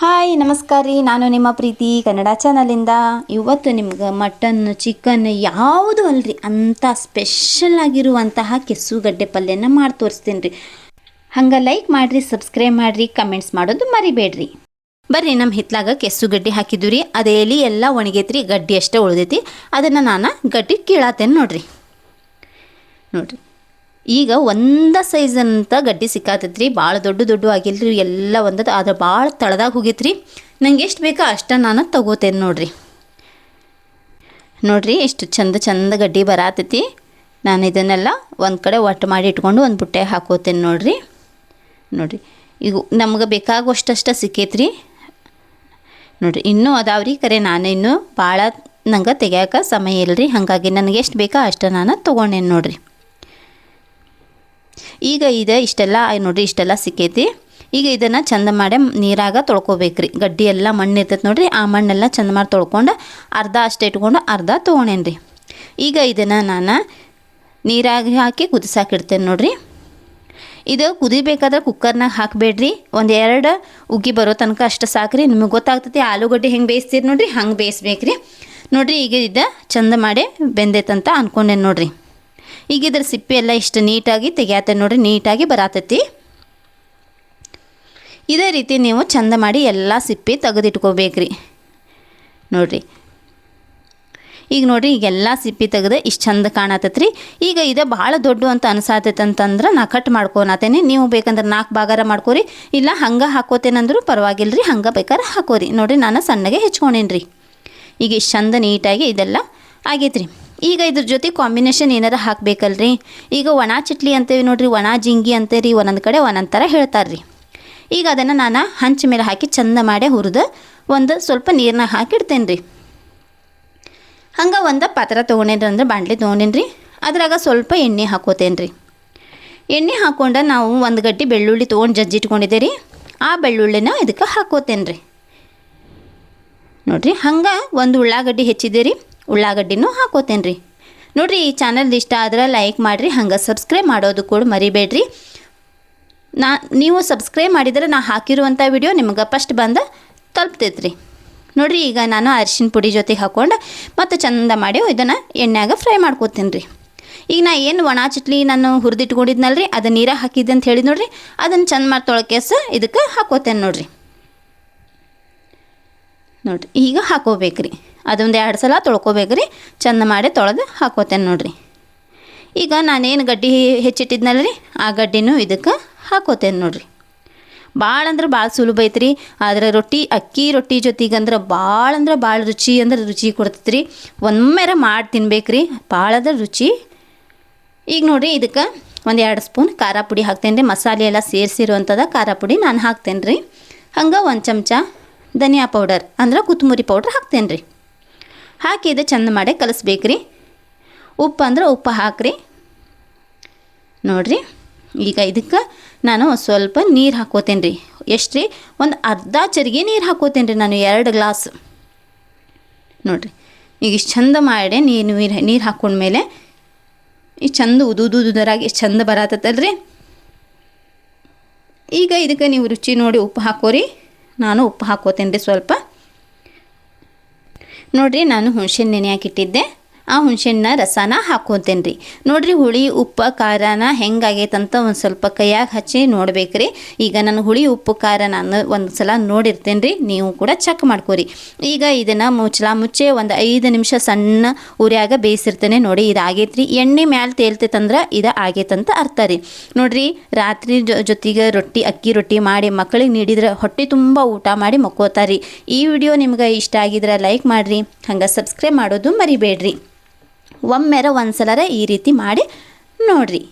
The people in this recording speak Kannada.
ಹಾಯ್ ನಮಸ್ಕಾರ. ರೀ ನಾನು ನಿಮ್ಮ ಪ್ರೀತಿ ಕನ್ನಡ ಚಾನಲಿಂದ. ಇವತ್ತು ನಿಮ್ಗೆ ಮಟನ್ ಚಿಕನ್ ಯಾವುದು ಅಲ್ರಿ? ಅಂಥ ಸ್ಪೆಷಲ್ ಆಗಿರುವಂತಹ ಕೆಸುಗಡ್ಡೆ ಪಲ್ಯನ ಮಾಡಿ ತೋರಿಸ್ತೀನಿ ರೀ ಹಂಗೆ ಲೈಕ್ ಮಾಡಿರಿ ಸಬ್ಸ್ಕ್ರೈಬ್ ಮಾಡಿರಿ ಕಮೆಂಟ್ಸ್ ಮಾಡೋದು ಮರಿಬೇಡ್ರಿ. ಬರ್ರಿ ನಮ್ಮ ಹಿತ್ಲಾಗ ಕೆಸುಗಡ್ಡಿ ಹಾಕಿದ್ದು ರೀ ಅದು ಎಲೆ ಎಲ್ಲ ಒಣಗೈತ್ರಿ, ಗಡ್ಡಿ ಅಷ್ಟೇ ಉಳ್ದೈತಿ. ಅದನ್ನು ನಾನು ಗಡ್ಡಿ ಕೀಳಾತೇನೆ ನೋಡ್ರಿ. ನೋಡ್ರಿ. ಈಗ ಒಂದ ಸೈಜ್ ಅಂತ ಗಡ್ಡಿ ಸಿಕ್ಕಾತೈತ್ರಿ ಭಾಳ ದೊಡ್ಡ ದೊಡ್ಡ ಆಗಿಲ್ರಿ. ಎಲ್ಲ ಒಂದದ. ಆದ್ರೆ ಭಾಳ ತಳದಾಗ ಹೋಗೈತ್ರಿ. ನಂಗೆ ಎಷ್ಟು ಬೇಕೋ ಅಷ್ಟ ನಾನು ತಗೋತೇನೆ ನೋಡ್ರಿ. ನೋಡ್ರಿ ಎಷ್ಟು ಚಂದ ಚಂದ ಗಡ್ಡಿ ಬರಾತೈತಿ. ನಾನು ಇದನ್ನೆಲ್ಲ ಒಂದು ಕಡೆ ಒಟ್ಟು ಮಾಡಿ ಇಟ್ಕೊಂಡು ಒಂದು ಬುಟ್ಟೆ ಹಾಕೋತೇನೆ ನೋಡ್ರಿ. ನೋಡ್ರಿ, ಈಗ ನಮ್ಗೆ ಬೇಕಾಗುವಷ್ಟಷ್ಟ ಸಿಕ್ಕೈತ್ರಿ. ನೋಡ್ರಿ, ಇನ್ನೂ ಅದಾವ್ರಿ ಕರೆ, ನಾನು ಇನ್ನೂ ಭಾಳ ನಂಗೆ ತೆಗಿಯಾಕ ಸಮಯ ಇಲ್ಲರಿ ಹಾಗಾಗಿ ನನಗೆ ಎಷ್ಟು ಬೇಕೋ ಅಷ್ಟು ನಾನು ತೊಗೊಂಡೇನು ನೋಡ್ರಿ. ಈಗ ಇದೆ ಇಷ್ಟೆಲ್ಲ ನೋಡಿರಿ ಇಷ್ಟೆಲ್ಲ ಸಿಕ್ಕೈತಿ. ಈಗ ಇದನ್ನು ಚಂದ ಮಾಡಿ ನೀರಾಗ ತೊಳ್ಕೊಬೇಕ್ರಿ. ಗಡ್ಡಿ ಎಲ್ಲ ಮಣ್ಣು ಇರ್ತೈತೆ ನೋಡಿರಿ, ಆ ಮಣ್ಣೆಲ್ಲ ಚಂದ ಮಾಡಿ ತೊಳ್ಕೊಂಡು ಅರ್ಧ ಅಷ್ಟೇ ಇಟ್ಕೊಂಡು ಅರ್ಧ ತೊಗೊಂಡೇನಿ ಈಗ ಇದನ್ನು ನಾನು ನೀರಾಗಿ ಹಾಕಿ ಕುದಿಸಾಕಿಡ್ತೇನೆ ನೋಡಿರಿ. ಇದು ಕುದಿಬೇಕಾದ್ರೆ ಕುಕ್ಕರ್ನಾಗ ಹಾಕಬೇಡ್ರಿ. ಒಂದು ಎರಡು ಉಗ್ಗಿ ಬರೋ ತನಕ ಅಷ್ಟು ಸಾಕ್ರಿ. ನಿಮಗೆ ಗೊತ್ತಾಗ್ತೈತಿ ಆಲೂಗಡ್ಡೆ ಹೆಂಗೆ ಬೇಯಿಸ್ತೀರಿ ನೋಡಿರಿ, ಹಂಗೆ ಬೇಯಿಸ್ಬೇಕ್ರಿ. ನೋಡಿರಿ ಈಗ ಇದು ಚಂದ ಮಾಡಿ ಬೆಂದೈತಂತ ಅಂದ್ಕೊಂಡೇನು ನೋಡ್ರಿ. ಈಗ ಇದ್ರ ಸಿಪ್ಪೆ ಎಲ್ಲ ಇಷ್ಟು ನೀಟಾಗಿ ತೆಗಿಯತ್ತೆ ನೋಡ್ರಿ, ನೀಟಾಗಿ ಬರತೈತಿ. ಇದೇ ರೀತಿ ನೀವು ಚಂದ ಮಾಡಿ ಎಲ್ಲ ಸಿಪ್ಪೆ ತೆಗೆದಿಟ್ಕೋಬೇಕ್ರಿ. ನೋಡಿರಿ. ಈಗ ನೋಡಿರಿ, ಈಗ ಎಲ್ಲ ಸಿಪ್ಪಿ ತೆಗೆದು ಇಷ್ಟು ಚಂದ ಕಾಣತೈತ್ರಿ. ಈಗ ಇದು ಭಾಳ ದೊಡ್ಡ ಅಂತ ಅನ್ಸಾತೈತೆ ಅಂತಂದ್ರೆ ನಾ ಕಟ್ ಮಾಡ್ಕೊನತೇನೆ. ನೀವು ಬೇಕಂದ್ರೆ ನಾಲ್ಕು ಭಾಗಾರ ಮಾಡ್ಕೋರಿ. ಇಲ್ಲ ಹಂಗೆ ಹಾಕೋತೇನಂದ್ರೂ ಪರವಾಗಿಲ್ಲ ರೀ ಹಂಗೆ ಬೇಕಾದ್ರೆ ಹಾಕೋರಿ. ನೋಡ್ರಿ, ನಾನು ಸಣ್ಣಗೆ ಹೆಚ್ಕೊಂಡೇನಿ ರೀ ಈಗ ಇಷ್ಟು ಚಂದ ನೀಟಾಗಿ ಇದೆಲ್ಲ ಆಗೈತ್ರಿ. ಈಗ ಇದ್ರ ಜೊತೆ ಕಾಂಬಿನೇಷನ್ ಏನಾರ ಹಾಕಬೇಕಲ್ರಿ? ಈಗ ಒಣ ಚಿಟ್ಲಿ ಅಂತೇವಿ ನೋಡ್ರಿ, ಒಣ ಜಿಂಗಿ ಅಂತೇರಿ ಒಂದೊಂದು ಕಡೆ ಒಂದೊಂದು ಥರ ಹೇಳ್ತಾರೆ ರೀ ಈಗ ಅದನ್ನು ನಾನು ಹಂಚ ಮೇಲೆ ಹಾಕಿ ಚಂದ ಮಾಡಿ ಹುರಿದು ಒಂದು ಸ್ವಲ್ಪ ನೀರನ್ನ ಹಾಕಿ ಇಡ್ತೇನೆ ರೀ ಹಂಗೆ ಒಂದು ಪಾತ್ರ ತೊಗೊಂಡೇನ್ರಿ ಅಂದ್ರೆ ಬಾಂಡ್ಲಿ ತೊಗೊಂಡೇನ್ರಿ, ಅದ್ರಾಗ ಸ್ವಲ್ಪ ಎಣ್ಣೆ ಹಾಕೋತೇನೆ ರೀ ಎಣ್ಣೆ ಹಾಕ್ಕೊಂಡು ನಾವು ಒಂದು ಗಡ್ಡಿ ಬೆಳ್ಳುಳ್ಳಿ ತೊಗೊಂಡು ಜಜ್ಜಿಟ್ಕೊಂಡಿದ್ದೆ ರೀ ಆ ಬೆಳ್ಳುಳ್ಳಿನ ಇದಕ್ಕೆ ಹಾಕೋತೇನೆ ರೀ ನೋಡಿರಿ, ಹಂಗೆ ಒಂದು ಉಳ್ಳಾಗಡ್ಡಿ ಹೆಚ್ಚಿದೆ ರೀ ಉಳ್ಳಾಗಡ್ಡಿನೂ ಹಾಕೋತೇನೆ ರೀ ನೋಡಿರಿ ಈ ಚಾನಲ್ ಇಷ್ಟ ಆದ್ರೆ ಲೈಕ್ ಮಾಡಿರಿ, ಹಂಗೆ ಸಬ್ಸ್ಕ್ರೈಬ್ ಮಾಡೋದು ಕೂಡ ಮರಿಬೇಡ್ರಿ. ನಾ, ನೀವು ಸಬ್ಸ್ಕ್ರೈಬ್ ಮಾಡಿದರೆ ನಾ ಹಾಕಿರುವಂಥ ವಿಡಿಯೋ ನಿಮ್ಗೆ ಫಸ್ಟ್ ಬಂದು ತಲುಪ್ತೈತೆ ರೀ ನೋಡಿರಿ ಈಗ ನಾನು ಅರಿಶಿನ ಪುಡಿ ಜೊತೆಗೆ ಹಾಕ್ಕೊಂಡು ಮತ್ತು ಚಂದ ಮಾಡಿ ಇದನ್ನು ಎಣ್ಣೆಯಾಗ ಫ್ರೈ ಮಾಡ್ಕೋತೀನಿ ರೀ ಈಗ ನಾ ಏನು ಒಣ ಚಟ್ಲಿ ನಾನು ಹುರಿದಿಟ್ಕೊಂಡಿದ್ನಲ್ರಿ, ಅದು ನೀರಾಗ ಹಾಕಿದ್ದೆ ಅಂತ ಹೇಳಿ ನೋಡಿರಿ, ಅದನ್ನು ಚಂದ ಮಾಡಿ ತೊಳಕೇಸ ಇದಕ್ಕೆ ಹಾಕೋತೇನೆ ನೋಡಿರಿ. ನೋಡಿರಿ, ಈಗ ಹಾಕೋಬೇಕ್ರಿ. ಅದೊಂದು ಎರಡು ಸಲ ತೊಳ್ಕೊಬೇಕ್ರಿ. ಚಂದ ಮಾಡಿ ತೊಳೆದು ಹಾಕೋತೇನೆ ನೋಡಿರಿ. ಈಗ ನಾನೇನು ಗಡ್ಡಿ ಹೆಚ್ಚಿಟ್ಟಿದ್ನಲ್ಲ ರೀ ಆ ಗಡ್ಡಿನೂ ಇದಕ್ಕೆ ಹಾಕೋತೇನೆ ನೋಡಿರಿ. ಭಾಳ ಅಂದ್ರೆ ಭಾಳ ಸುಲಭ ಐತ್ರಿ. ಆದ್ರೆ ರೊಟ್ಟಿ, ಅಕ್ಕಿ ರೊಟ್ಟಿ ಜೊತೆಗೆ ಅಂದ್ರೆ ಭಾಳ ಅಂದ್ರೆ ಭಾಳ ರುಚಿ ಅಂದ್ರೆ ರುಚಿ ಕೊಡ್ತೈತೆ ರೀ ಒಮ್ಮೆರ ಮಾಡಿ ತಿನ್ಬೇಕ್ರಿ. ಭಾಳ ಅಂದ್ರೆ ರುಚಿ. ಈಗ ನೋಡಿರಿ ಇದಕ್ಕೆ ಒಂದು ಎರಡು ಸ್ಪೂನ್ ಖಾರ ಪುಡಿ ಹಾಕ್ತೇನೆ ರೀ ಮಸಾಲೆ ಎಲ್ಲ ಸೇರಿಸಿರುವಂಥದ್ದು ಖಾರ ಪುಡಿ ನಾನು ಹಾಕ್ತೇನೆ ರೀ ಹಂಗೆ ಒಂದು ಚಮಚ ಧನಿಯಾ ಪೌಡರ್ ಅಂದ್ರೆ ಕೊತ್ತಂಬರಿ ಪೌಡ್ರ್ ಹಾಕ್ತೇನೆ ರೀ ಹಾಕಿ ಇದು ಚೆಂದ ಮಾಡಿ ಕಲಿಸ್ಬೇಕ್ರಿ. ಉಪ್ಪು ಅಂದ್ರೆ ಉಪ್ಪು ಹಾಕ್ರಿ. ನೋಡಿರಿ, ಈಗ ಇದಕ್ಕೆ ನಾನು ಸ್ವಲ್ಪ ನೀರು ಹಾಕೋತೇನೆ ರೀ ಎಷ್ಟು ರೀ ಒಂದು ಅರ್ಧ ಚರಿಗೆ ನೀರು ಹಾಕೋತೇನೆ ರೀ ನಾನು, ಎರಡು ಗ್ಲಾಸ್. ನೋಡಿರಿ, ಈಗ ಇಷ್ಟು ಚಂದ ಮಾಡಿ ನೀರು ನೀರು ನೀರು ಹಾಕ್ಕೊಂಡ್ಮೇಲೆ ಈ ಚಂದ ಉದುದುದುದರಾಗಿ ಎಷ್ಟು ಚಂದ ಬರತ್ತಲ್ರಿ. ಈಗ ಇದಕ್ಕೆ ನೀವು ರುಚಿ ನೋಡಿ ಉಪ್ಪು ಹಾಕೋರಿ. ನಾನು ಉಪ್ಪು ಹಾಕೋತೇನೆ ರೀ ಸ್ವಲ್ಪ. ನೋಡಿರಿ ನಾನು ಹುಣಸೆ ನೆನೆ ಹಾಕಿಟ್ಟಿದ್ದೆ ಆ ಹುಣಸೆಹಣ್ಣ ರಸನ ಹಾಕ್ಕೊತೇನೆ ರೀ ನೋಡಿರಿ ಹುಳಿ, ಉಪ್ಪು, ಖಾರನ ಹೆಂಗಾಗೈತಂತ ಒಂದು ಸ್ವಲ್ಪ ಕೈಯಾಗ ಹಚ್ಚಿ ನೋಡ್ಬೇಕ್ರಿ. ಈಗ ನಾನು ಹುಳಿ, ಉಪ್ಪು, ಖಾರ ನಾನು ಒಂದು ಸಲ ನೋಡಿರ್ತೇನೆ ರೀ ನೀವು ಕೂಡ ಚೆಕ್ ಮಾಡ್ಕೋರಿ. ಈಗ ಇದನ್ನು ಮುಚ್ಚಲ, ಮುಚ್ಚೆ ಒಂದು ಐದು ನಿಮಿಷ ಸಣ್ಣ ಉರಿಯಾಗ ಬೇಯಿಸಿರ್ತೇನೆ ನೋಡಿ ಇದು ಆಗೈತ್ರಿ. ಎಣ್ಣೆ ಮ್ಯಾಲ ತೇಲ್ತೈತಂದ್ರೆ ಇದು ಆಗೈತಂತ ಅರ್ಥ ರೀ. ನೋಡಿರಿ ರಾತ್ರಿ ಜೊತೆಗೆ ರೊಟ್ಟಿ, ಅಕ್ಕಿ ರೊಟ್ಟಿ ಮಾಡಿ ಮಕ್ಕಳಿಗೆ ನೀಡಿದ್ರೆ ಹೊಟ್ಟೆ ತುಂಬ ಊಟ ಮಾಡಿ ಮಕ್ಕೋತಾರಿ. ಈ ವಿಡಿಯೋ ನಿಮ್ಗೆ ಇಷ್ಟ ಆಗಿದ್ರೆ ಲೈಕ್ ಮಾಡಿರಿ. ಹಂಗೆ ಸಬ್ಸ್ಕ್ರೈಬ್ ಮಾಡೋದು ಮರಿಬೇಡ್ರಿ. ಒಮ್ಮೆರ ಒಂದ್ಸಲರ ಈ ರೀತಿ ಮಾಡಿ ನೋಡಿರಿ.